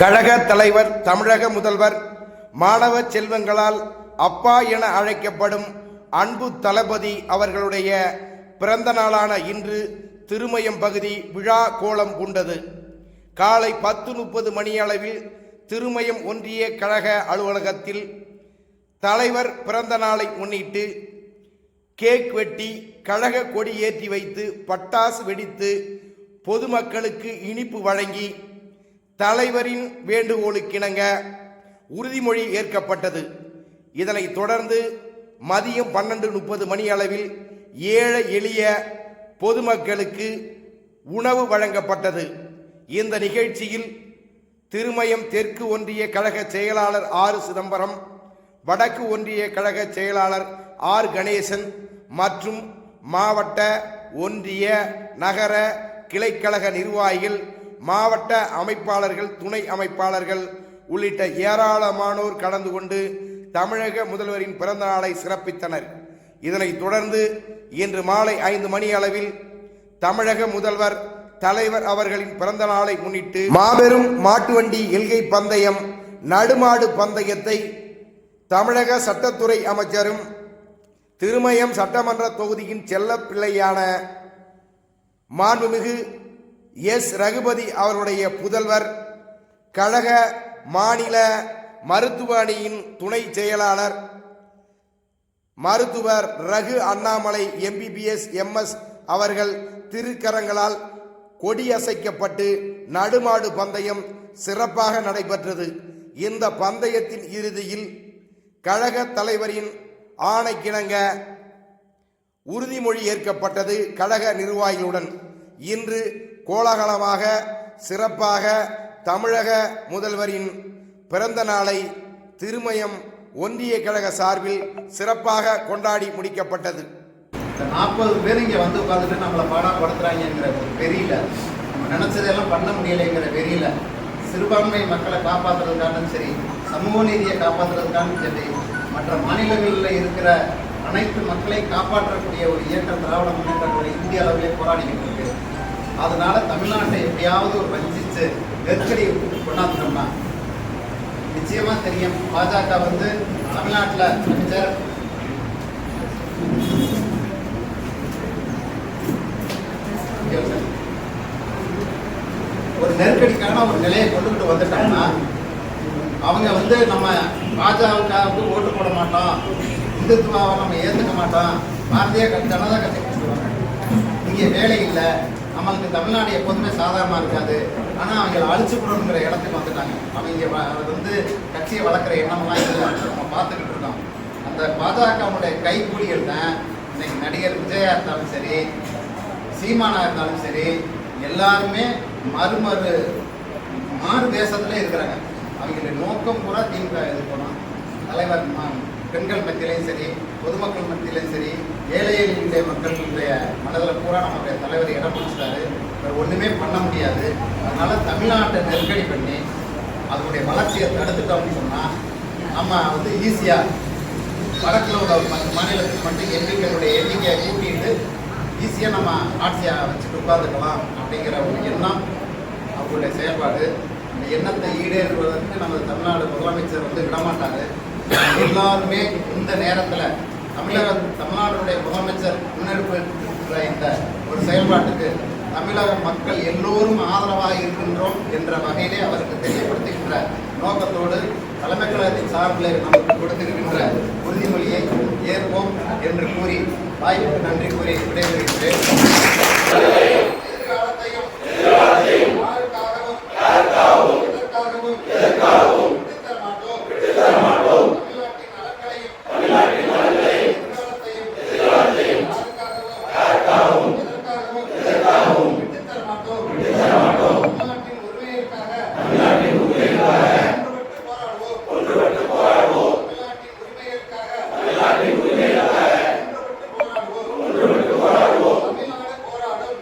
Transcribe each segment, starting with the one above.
கழக தலைவர் தமிழக முதல்வர் மாணவ செல்வங்களால் அப்பா என அழைக்கப்படும் அன்பு தளபதி அவர்களுடைய பிறந்த நாளான இன்று திருமயம் பகுதி விழா கோலம் கொண்டது காலை பத்து முப்பது மணியளவில் திருமயம் ஒன்றிய கழக அலுவலகத்தில் தலைவர் பிறந்த நாளை முன்னிட்டு கேக் வெட்டி கழக கொடி ஏற்றி வைத்து பட்டாசு வெடித்து பொதுமக்களுக்கு இனிப்பு வழங்கி தலைவரின் வேண்டுகோளுக்கிணங்க உறுதிமொழி ஏற்கப்பட்டது. இதனைத் தொடர்ந்து மதியம் பன்னெண்டு முப்பது மணி அளவில் ஏழை எளிய பொதுமக்களுக்கு உணவு வழங்கப்பட்டது. இந்த நிகழ்ச்சியில் திருமயம் தெற்கு ஒன்றிய கழக செயலாளர் ஆர் சிதம்பரம் வடக்கு ஒன்றிய கழக செயலாளர் ஆர் கணேசன் மற்றும் மாவட்ட ஒன்றிய நகர கிளைக்கழக நிர்வாகிகள் மாவட்ட அமைப்பாளர்கள் துணை அமைப்பாளர்கள் உள்ளிட்ட ஏராளமானோர் கலந்து கொண்டு தமிழக முதல்வரின் பிறந்த நாளை சிறப்பித்தனர். இதனைத் தொடர்ந்து இன்று மாலை ஐந்து மணி அளவில் தமிழக முதல்வர் தலைவர் அவர்களின் பிறந்த நாளை முன்னிட்டு மாபெரும் மாட்டுவண்டி எல்கை பந்தயம் நடுமாடு பந்தயத்தை தமிழக சட்டத்துறை அமைச்சரும் திருமயம் சட்டமன்ற தொகுதியின் செல்ல பிள்ளையான மாண்புமிகு எஸ் ரகுபதி அவருடைய புதல்வர் கழக மாநில மருத்துவ அணியின் துணை செயலாளர் மருத்துவர் ரகு அண்ணாமலை எம்பிபிஎஸ் எம்எஸ் அவர்கள் திருக்கரங்களால் கொடியசைக்கப்பட்டு நடுமாடு பந்தயம் சிறப்பாக நடைபெற்றது. இந்த பந்தயத்தின் இறுதியில் கழக தலைவரின் ஆணைக்கிணங்க உறுதிமொழி ஏற்கப்பட்டது கழக நிர்வாகிகளுடன். இன்று கோலாகலமாக சிறப்பாக தமிழக முதல்வரின் பிறந்த நாளை திருமயம் ஒன்றிய கழக சார்பில் சிறப்பாக கொண்டாடி முடிக்கப்பட்டது. இந்த நாற்பது பேர் இங்கே வந்து உட்காந்துட்டு நம்மளை பாடாப்படுத்துறாங்கிற ஒரு வெறியில நம்ம நினைச்சதெல்லாம் பண்ண முடியலைங்கிற வெறியில சிறுபான்மை மக்களை காப்பாற்றுறதுக்கானும் சரி சமூக நீதியை காப்பாற்றுறதுக்கானும் சரி மற்ற மாநிலங்களில் இருக்கிற அனைத்து மக்களை காப்பாற்றக்கூடிய ஒரு இயக்கம் திராவிட முன்னேற்றக்கூடிய இந்திய அளவிலே போராடிக்கிட்டு இருக்கு. அதனால தமிழ்நாட்டை எப்படியாவது ஒரு வஞ்சிச்சு நெருக்கடி கொண்டாந்துட்டோம்னா நிச்சயமா தெரியும். பாஜக வந்து தமிழ்நாட்டில் அமைச்சர். ஒரு நெருக்கடிக்கான ஒரு நிலையை கொண்டுகிட்டு வந்துட்டாங்கன்னா அவங்க வந்து நம்ம பாஜகவுக்கு ஓட்டு போட மாட்டோம் இந்துத்துவாவை நம்ம ஏற்றுக்க மாட்டோம் பாரதிய ஜனதா கட்சி நீங்கள் இங்கே வேலை இல்லை. நம்மளுக்கு தமிழ்நாடு எப்போதுமே சாதாரணமாக இருக்காது. ஆனால் அவங்களை அழிச்சுக்கணுங்கிற இடத்துக்கு வந்துட்டாங்க. அவங்க வ- வந்து கட்சியை வளர்க்குற எண்ணம்லாம் இல்லை. நம்ம பார்த்துக்கிட்டு இருக்கோம். அந்த பாஜகவுடைய கைகூலிகள் தான் இன்னைக்கு நடிகர் விஜயா இருந்தாலும் சரி சீமானா இருந்தாலும் சரி எல்லாருமே மறுமறு மாறு தேசத்துல இருக்கிறாங்க. அவங்களுடைய நோக்கம் பூரா திமுக இது தலைவர் பெண்கள் மத்தியிலையும் சரி பொதுமக்கள் மத்தியிலையும் சரி ஏழை எளிய மக்களுடைய மனதில் பூரா நம்மளுடைய தலைவர் இடம் பிடிச்சிட்டாரு. ஒன்றுமே பண்ண முடியாது. அதனால தமிழ்நாட்டை நெருக்கடி பண்ணி அதனுடைய வளர்ச்சியை தடுத்துட்டோம்னு சொன்னால் நம்ம வந்து ஈஸியாக வடக்கில் உள்ள மாநிலத்துக்கு மட்டும் எண்ணிக்கைகளுடைய எண்ணிக்கையை கூட்டிட்டு ஈஸியாக நம்ம ஆட்சியை வச்சுட்டு உட்காந்துக்கலாம் அப்படிங்கிற ஒரு எண்ணம் அவங்களுடைய செயல்பாடு. அந்த எண்ணத்தை ஈடேறுவதற்கு நம்ம தமிழ்நாடு முதலமைச்சர் வந்து விடமாட்டார். எல்லாருமே இந்த நேரத்தில் தமிழக தமிழ்நாடுடைய முதலமைச்சர் முன்னெடுப்பு இந்த ஒரு செயல்பாட்டுக்கு தமிழக மக்கள் எல்லோரும் ஆதரவாக இருக்கின்றோம் என்ற வகையிலே அவருக்கு தெரியப்படுத்துகின்ற நோக்கத்தோடு தலைமை கழகத்தின் சார்பில் நமக்கு கொடுத்திருக்கின்ற உறுதிமொழியை ஏற்போம் என்று கூறி வாய்ப்புக்கு நன்றி கூறி விடைபெறுகின்றேன் எதிர்காலத்தையும் யாருக்காகவும் எதற்காகவும் விட்டுத்தர மாட்டோம். தமிழ்நாட்டின் நலன்களையும் எதிர்காலத்தையும் யாருக்காகவும் எதற்காகவும் விட்டுத்தர மாட்டோம். தமிழ்நாட்டின் உரிமைகளுக்காக ஒன்றுபட்டு போராடுவோம். தமிழ்நாட்டின் உரிமைகளுக்காக ஒன்றுபட்டு போராடுவோம்.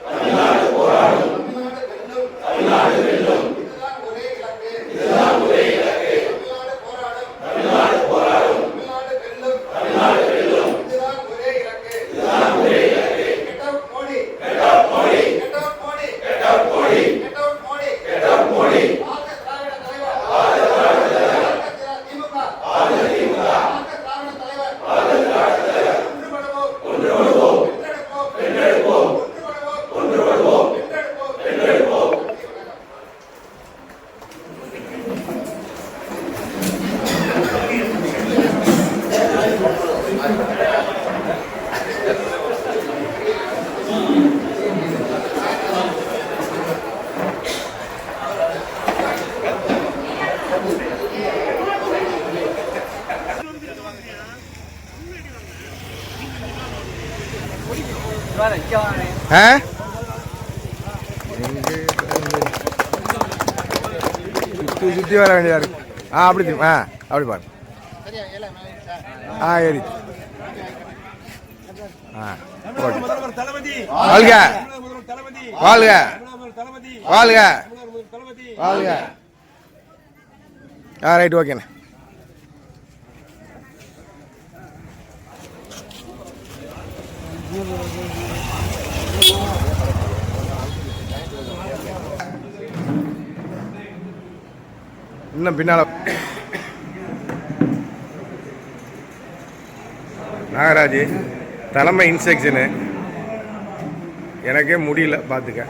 தமிழ்நாடு போராடும் ஆ சுற்றி சுற்றி வர வேண்டியதாக இருக்கு. ஆ அப்படி திரும்ப ஆ அப்படி பாரு. ஆ ஏறி. ஆ ஓகே வாழ்க. வாழ்க. வாழ்க. வாழ்க. ஆ ரைட் ஓகேண்ணே இன்னும் பின்னால் நாகராஜ் தலைமை இன்ஸ்ட்ரக்ஷனு எனக்கே முடியல பார்த்துக்க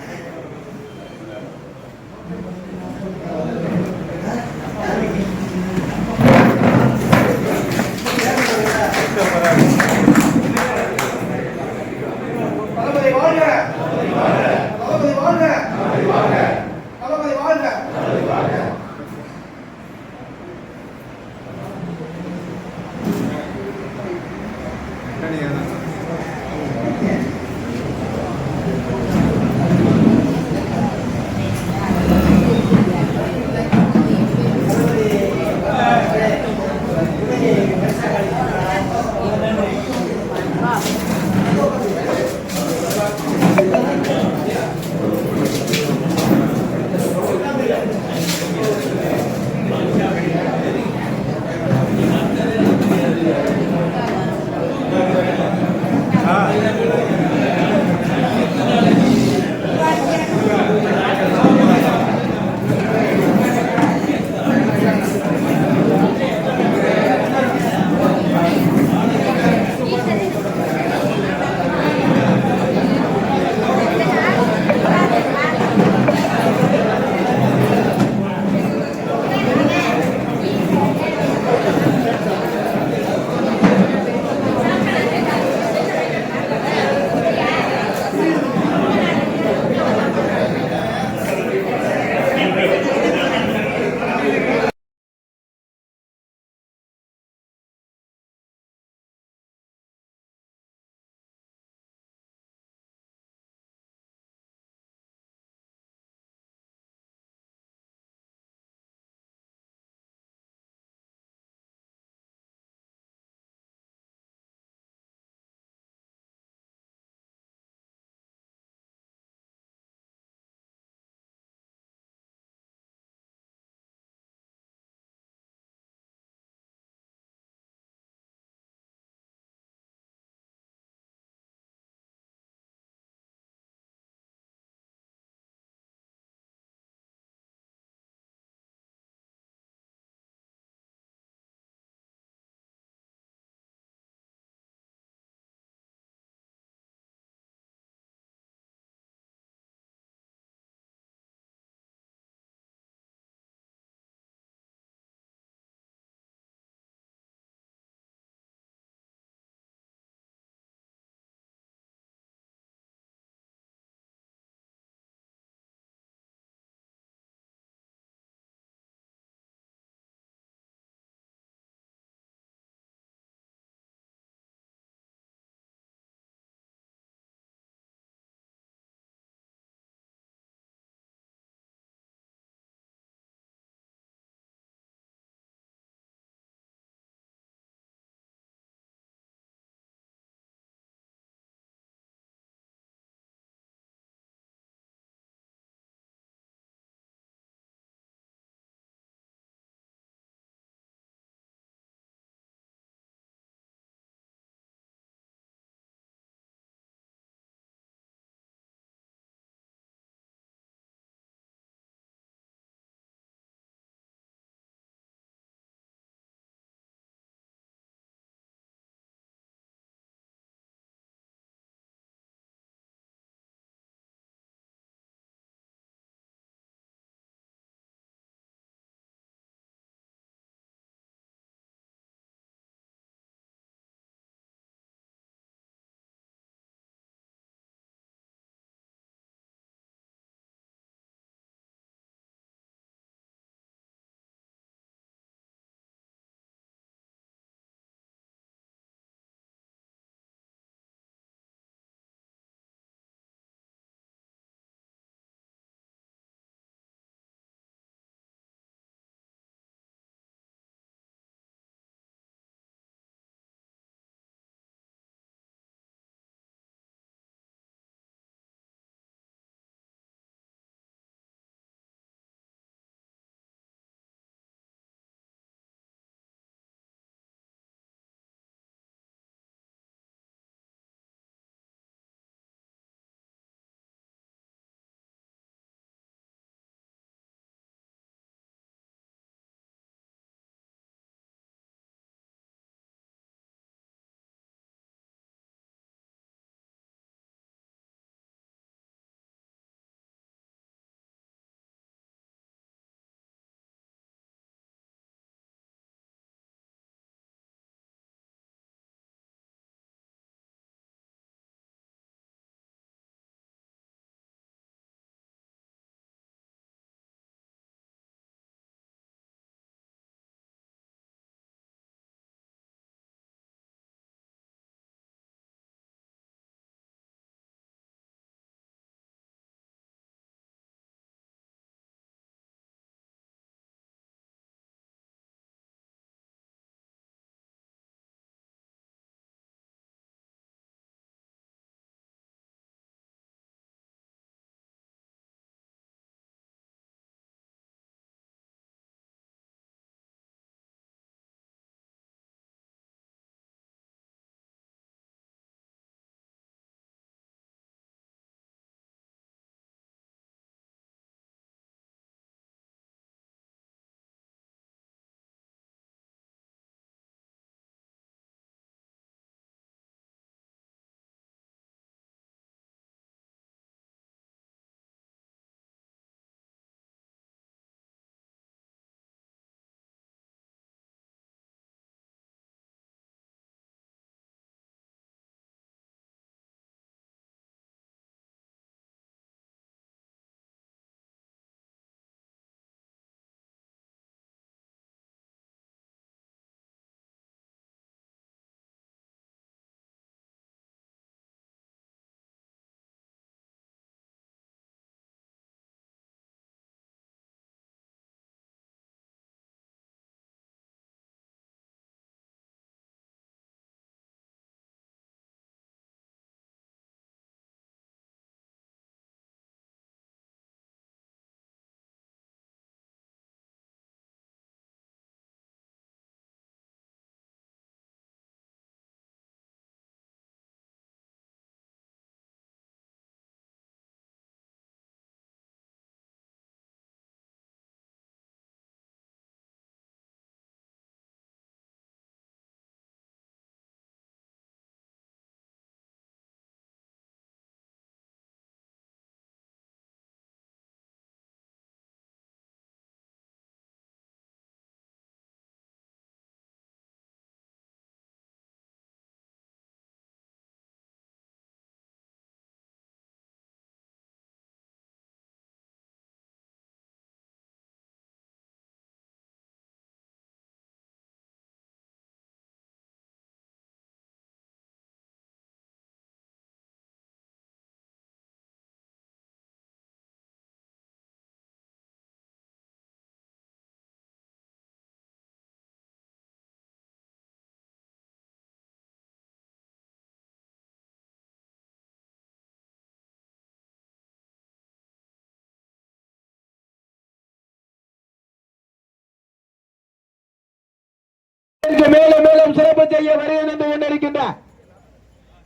இதற்கு மேலும் மேலும் சிறப்பு செய்ய வருகிறது கொண்டிருக்கின்ற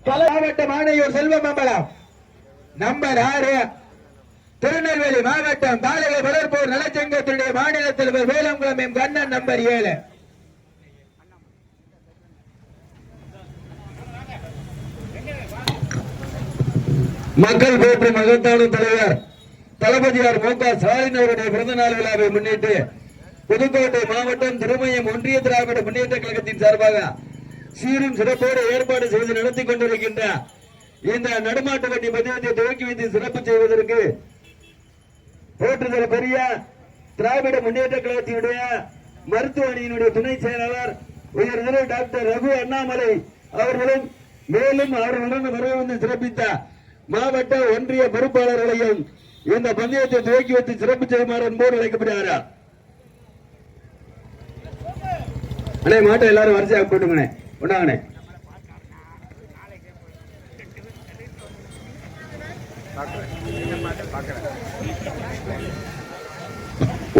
மாவட்ட மாணவியர் செல்வம் அம்பலம் நம்பர் ஆறு திருநெல்வேலி மாவட்டம் பாலக வளர்ப்போர் நலச்சங்கத்தினுடைய மாநில தலைவர் வேலங்குளம் எம் கண்ணன் நம்பர் ஏழு. மக்கள் போற்று மகத்தான தலைவர் தளபதியார் மு க ஸ்டாலின் அவருடைய பிறந்த நாள் விழாவை முன்னிட்டு புதுக்கோட்டை மாவட்டம் திருமயம் ஒன்றிய திராவிட முன்னேற்ற கழகத்தின் சார்பாக சீரும் சிறப்போடு ஏற்பாடு செய்து நடத்தி கொண்டிருக்கின்ற இந்த நடுமாட்டு வண்டி மதியத்தை துவக்கி வைத்து சிறப்பு செய்வதற்கு போற்றுதல் பெரிய திராவிட முன்னேற்ற கழகத்தினுடைய மருத்துவ அணியினுடைய துணை செயலாளர் உயர்நிலை டாக்டர் ரகு அண்ணாமலை அவர்களும் மேலும் அவர்களுடன் வருகை வந்து சிறப்பித்த மாவட்ட ஒன்றிய பொறுப்பாளர்களையும் இந்த பந்தயத்தை துவக்கி வைத்து சிறப்பு செய்யுமாறு அன்போடு அழைக்கப்படுகிறார் அண்ணே மாட்டை எல்லாரும் வரிசையாக போட்டுங்கண்ணே கொண்டாங்கண்ணே.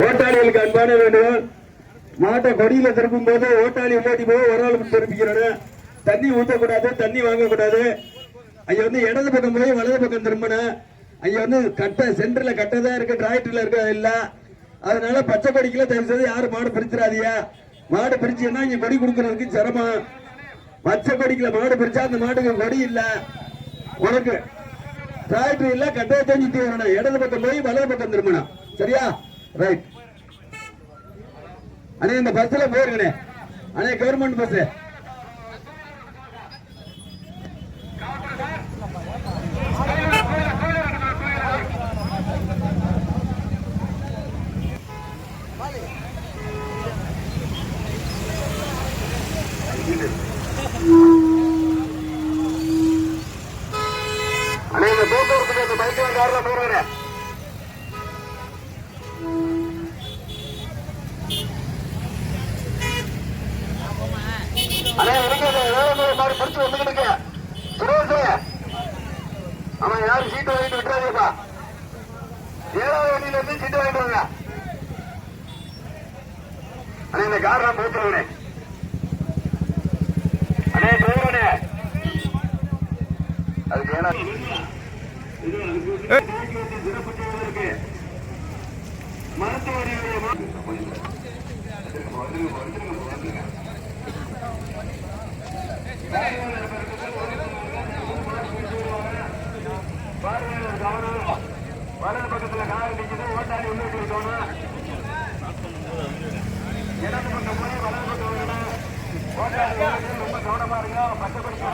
ஓட்டாளிகளுக்கு அன்பான வேண்டும் மாட்டை கொடியில திருப்பும் போது ஓட்டாளி உள்ளாடி போது ஒரு ஆள் திருப்பிக்கிறாரு. தண்ணி ஊற்றக்கூடாது தண்ணி வாங்கக்கூடாது. ஐய வந்து இடது பக்கம் போய் வலது பக்கம் திரும்பணும் அங்க வந்து கட்டை சென்டர்ல கட்டதான் இருக்கு டிராக்டர்ல இருக்கு இல்ல அதனால பச்சை கொடிக்கெல்லாம் தயவு செய்து யாரும் மாடு பிரிச்சிடாதியா மாடு பிரிச்சுன்னா இங்க கொடி கொடுக்கறதுக்கு சிரமம். பச்சை படிக்கல மாடு பிரிச்சா அந்த மாட்டுக்கு கொடி இல்ல. உனக்கு டிராக்டர் இல்ல கட்டையை தெரிஞ்சுட்டு வரணும். இடது பக்கம் போய் வலது பக்கம் திரும்பணும். சரியா? ரைட் அண்ணே இந்த பஸ்ல போயிருங்கண்ணே. அண்ணே கவர்மெண்ட் பஸ் அண்ணே இந்த கார் நான் போட்டுருவனே. அண்ணே டிரைவரனே அதுக்கு ஏன்னா சிறப்பு செய்வதற்கு பார்வையாளர் கவனம் வலது பக்கத்துல கார் நிக்குது ஓட்டாளி உள்ள இருக்கணும் இடது பக்கம் போய் வலது பக்கம் வரணும் ஓட்டாளி வந்து ரொம்ப கவனமா இருங்க பச்சை படிக்க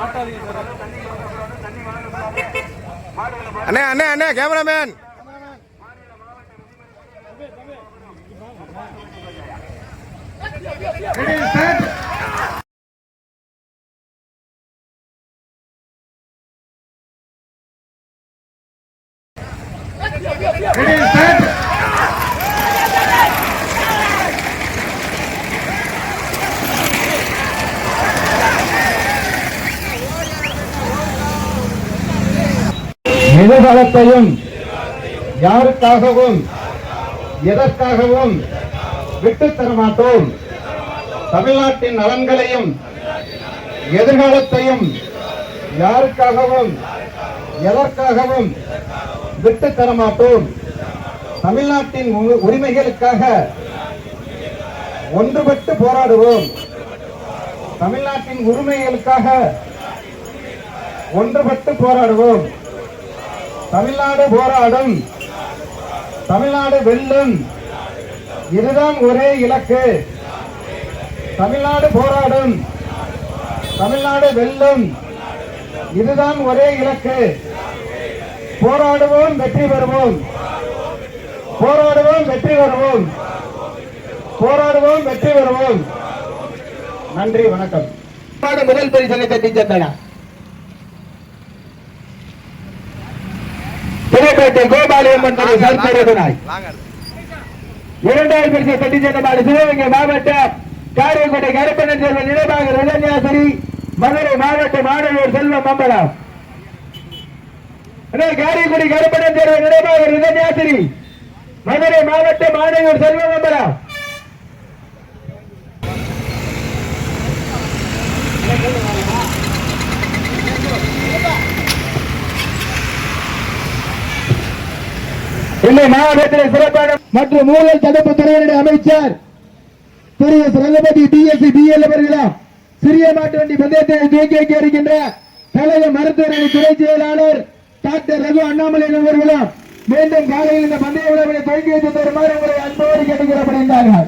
அண்ணே அண்ணே அண்ணே கேமராமேன். எதிர்காலத்தையும் யாருக்காகவும் எதற்காகவும் விட்டுத்தர மாட்டோம். தமிழ்நாட்டின் நலன்களையும் எதிர்காலத்தையும் யாருக்காகவும் எதற்காகவும் விட்டுத் தர மாட்டோம். தமிழ்நாட்டின் உரிமைகளுக்காக ஒன்றுபட்டு போராடுவோம். தமிழ்நாட்டின் உரிமைகளுக்காக ஒன்றுபட்டு போராடுவோம். தமிழ்நாடு போராடும். தமிழ்நாடு வெல்லும். இதுதான் ஒரே இலக்கு. தமிழ்நாடு போராடும். தமிழ்நாடு வெல்லும். இதுதான் ஒரே இலக்கு. போராடுவோம் வெற்றி பெறுவோம். போராடுவோம் வெற்றி பெறுவோம். போராடுவோம் வெற்றி பெறுவோம். நன்றி வணக்கம். முதல் பரிசனை தட்டி சென்றன புதுக்கோட்டை கோபாலயம்மன் துறை சர்க்கரை இரண்டாவது பரிசை தட்டி சென்ற மாடு சிவகங்கை மாவட்டம் காரியக்கோட்டை கருப்பணன் செல்வன் நினைவாக ரிதன்யாசரி மதுரை மாவட்ட மாணவர் செல்வம் மம்பலம் அண்ணே, காரியக்குடி கருப்பணன் செல்வன் நினைவாக ரிதன்யாசரி மதுரை மாவட்ட மாணவர் செல்வம் மம்பலம் இல்லை மாவட்டத்தில் சிறப்பான மற்றும் ஊழல் தடுப்பு துறையினுடைய அமைச்சர் திரு ரங்கபதி ரகுபதி டிஎஸ்சி பிஎல் அவர்களும் சிறிய மாட்டு வண்டி பந்தயத்தை துவக்கி வைக்க இருக்கின்ற கழக மருத்துவரணி துணை செயலாளர் டாக்டர் ரகு அண்ணாமலை அவர்களும் மீண்டும் காலையில் இந்த பந்தய விழாவினை துவக்கி வைத்து தருமாறு உங்களை அன்போடு கேட்டுக்கொள்ளப்படுகின்றார்கள்.